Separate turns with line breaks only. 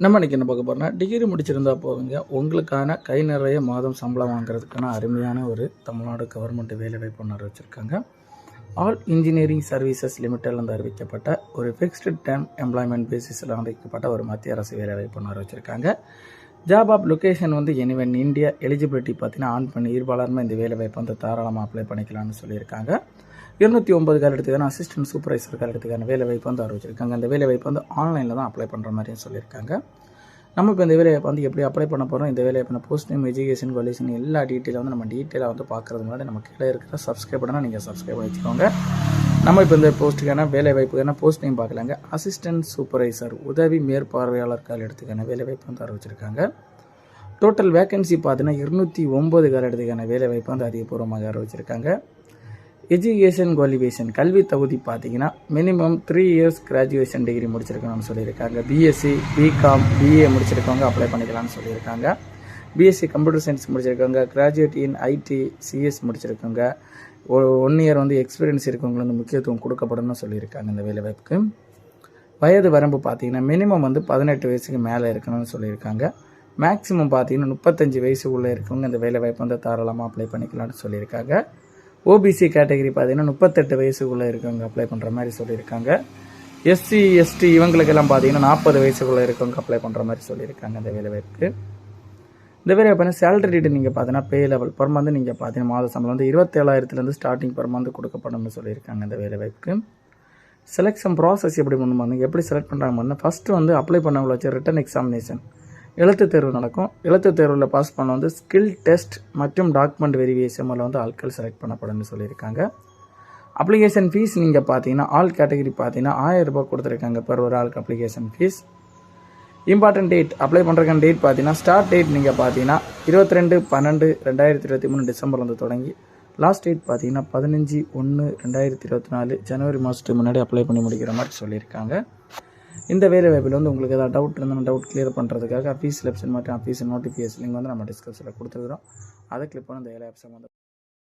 நம்ம இன்னைக்கு என்ன பார்க்க போறோம்னா டிகிரி முடிச்சிருந்தா போதுங்க. உங்களுக்கான கை நிறைய மாதம் சம்பளம் வாங்குறதுக்கான அருமையான ஒரு தமிழ்நாடு கவர்மெண்ட் வேலைவாய்ப்பு ஒன்று வச்சுருக்காங்க ஆல் இன்ஜினியரிங் சர்வீசஸ் லிமிட்டட்லேருந்து அறிவிக்கப்பட்ட ஒரு ஃபிக்ஸ்டு டேம் எம்ப்ளாய்மெண்ட் பேசிஸில் அறிவிக்கப்பட்ட ஒரு மத்திய அரசு வேலைவாய்ப்பு ஒன்று வச்சுருக்காங்க ஜாப் ஆப் லொக்கேஷன் வந்து எனிவன் இந்தியா எலிஜிபிலிட்டி பார்த்தீங்கன்னா ஆன் பண்ணி இருபாலருமே இந்த வேலைவாய்ப்பு வந்து தாராளமாக அப்ளை பண்ணிக்கலாம்னு சொல்லியிருக்காங்க. இருநூத்தி ஒன்பது கால் எடுத்துக்கான அசிஸ்டன்ட் சூப்பர்வைசர் கால் எடுத்துக்கான வேலை வாய்ப்பு வந்து அறிவிச்சிருக்காங்க. அந்த வேலை வாய்ப்பு வந்து ஆன்லைனில் தான் அப்ளை பண்ணுற மாதிரியும் சொல்லியிருக்காங்க. நம்ம இப்போ இந்த வேலையை வந்து எப்படி அப்ளை பண்ண போகிறோம் இந்த வேலையை பண்ண போஸ்ட் நேம் எஜுகேஷன் குவாலிஃபிகேஷன் எல்லா டீட்டெயிலும் வந்து நம்ம டீட்டெயிலாக வந்து பார்க்குறது முன்னாடி நம்ம கீழே இருக்கிற சப்ஸ்கிரைப் பண்ணால் நீங்கள் சப்ஸ்கிரைப் வச்சுக்கோங்க. நம்ம இப்போ இந்த போஸ்ட்டுக்கான வேலை வாய்ப்புக்கான போஸ்ட் நேம் பார்க்கலாங்க. அசிஸ்டன்ட் சூப்பர்வைசர் உதவி மேற்பார்வையாளர் கால் எடுத்துக்கான வேலை வாய்ப்பு வந்து அறிவிச்சிருக்காங்க. டோட்டல் வேகன்சி பார்த்தீங்கன்னா இருநூற்றி ஒம்பது கால எடுத்துக்கான வேலை வாய்ப்பு வந்து அதிகபூர்வமாக அறிவிச்சிருக்காங்க. எஜுகேஷன் குவாலிஃபிகேஷன் கல்வி தகுதி பார்த்தீங்கன்னா minimum three years graduation degree முடிச்சிருக்கணும்னு சொல்லியிருக்காங்க. பிஎஸ்சி பிகாம் பிஏ முடிச்சிருக்கவங்க அப்ளை பண்ணிக்கலாம்னு சொல்லியிருக்காங்க. பிஎஸ்சி கம்ப்யூட்டர் சயின்ஸ் முடிச்சிருக்கவங்க கிராஜுவேட் இன் ஐடி சிஎஸ் முடிச்சிருக்கவங்க. ஒன் இயர் வந்து எக்ஸ்பீரியன்ஸ் இருக்கவங்களுக்கு வந்து முக்கியத்துவம் கொடுக்கப்படும்னு சொல்லியிருக்காங்க இந்த வேலைவாய்ப்புக்கு வயது வரம்பு பார்த்தீங்கன்னா மினிமம் வந்து பதினெட்டு வயசுக்கு மேலே இருக்கணும்னு சொல்லியிருக்காங்க. மேக்ஸிமம் பார்த்தீங்கன்னா முப்பத்தஞ்சு வயசு உள்ளே இருக்கவங்க இந்த வேலைவாய்ப்பு வந்து தாராளமாக அப்ளை பண்ணிக்கலாம்னு சொல்லியிருக்காங்க. ஓபிசி கேட்டகரி பார்த்தீங்கன்னா முப்பத்தெட்டு வயசுக்குள்ளே இருக்கவங்க அப்ளை பண்ணுற மாதிரி சொல்லியிருக்காங்க. எஸ்சி எஸ்டி இவங்களுக்கெல்லாம் பார்த்தீங்கன்னா நாற்பது வயசுக்குள்ளே இருக்கவங்க அப்ளை பண்ணுற மாதிரி சொல்லியிருக்காங்க இந்த வேலைவாய்ப்புக்கு இந்த வேலைவாய்ப்பு சேலரி ரேட்டு நீங்கள் பார்த்தீங்கன்னா பே லெவல் பர் மந்த் நீங்கள் பார்த்தீங்கன்னா மாத சம்பளம் வந்து இருபத்தேழாயிரத்துலேருந்து ஸ்டார்டிங் பர் மந்த் கொடுக்கப்படும்னு சொல்லியிருக்காங்க இந்த வேலைவாய்ப்புக்கு செலெக்ஷன் ப்ராசஸ் எப்படி பண்ணுவாங்க எப்படி செலக்ட் பண்ணுறாங்க ஃபஸ்ட்டு வந்து அப்ளை பண்ணவங்கள வச்சு ரிட்டன் எக்ஸாமினேஷன் எழுத்துத் தேர்வு நடக்கும். எழுத்துத் தேர்வில் பாஸ் பண்ண வந்து ஸ்கில் டெஸ்ட் மற்றும் டாக்குமெண்ட் வெரிஃபிகேஷன் மூலம் வந்து ஆட்கள் செலக்ட் பண்ணப்படும்னு சொல்லியிருக்காங்க. அப்ளிகேஷன் ஃபீஸ் நீங்கள் பார்த்தீங்கன்னா ஆல் கேட்டகரி பார்த்தீங்கன்னா ஆயிரம் ரூபாய் கொடுத்துருக்காங்க பெர் ஒரு ஆளுக்கு application fees important date apply பண்ணுறக்கான date பார்த்தீங்கன்னா ஸ்டார்ட் டேட் நீங்கள் பார்த்தீங்கன்னா இருபத்தி ரெண்டு பன்னெண்டு ரெண்டாயிரத்தி இருபத்தி மூணு டிசம்பர் வந்து தொடங்கி லாஸ்ட் டேட் பார்த்தீங்கன்னா பதினஞ்சு ஒன்று ரெண்டாயிரத்தி இருபத்தி நாலு ஜனவரி மாதத்துக்கு முன்னாடி அப்ளை பண்ணி முடிக்கிற மாதிரி சொல்லியிருக்காங்க. இந்த வேலை வாய்ப்பில் வந்து உங்களுக்கு ஏதாவது டவுட் இருந்தால் டவுட் கிளியர் பண்ணுறதுக்காக அஃபீஸ் லெப்ஷன் மற்றும் அஃபீஸ் நோட்டிஃபிகேஷன் லிங்க் வந்து நம்ம டிஸ்கிரிப்ஷனில் கொடுத்துருக்குறோம். அதை கிளிக் பண்ணி அந்த வேலை ஆப்ஷன் வந்து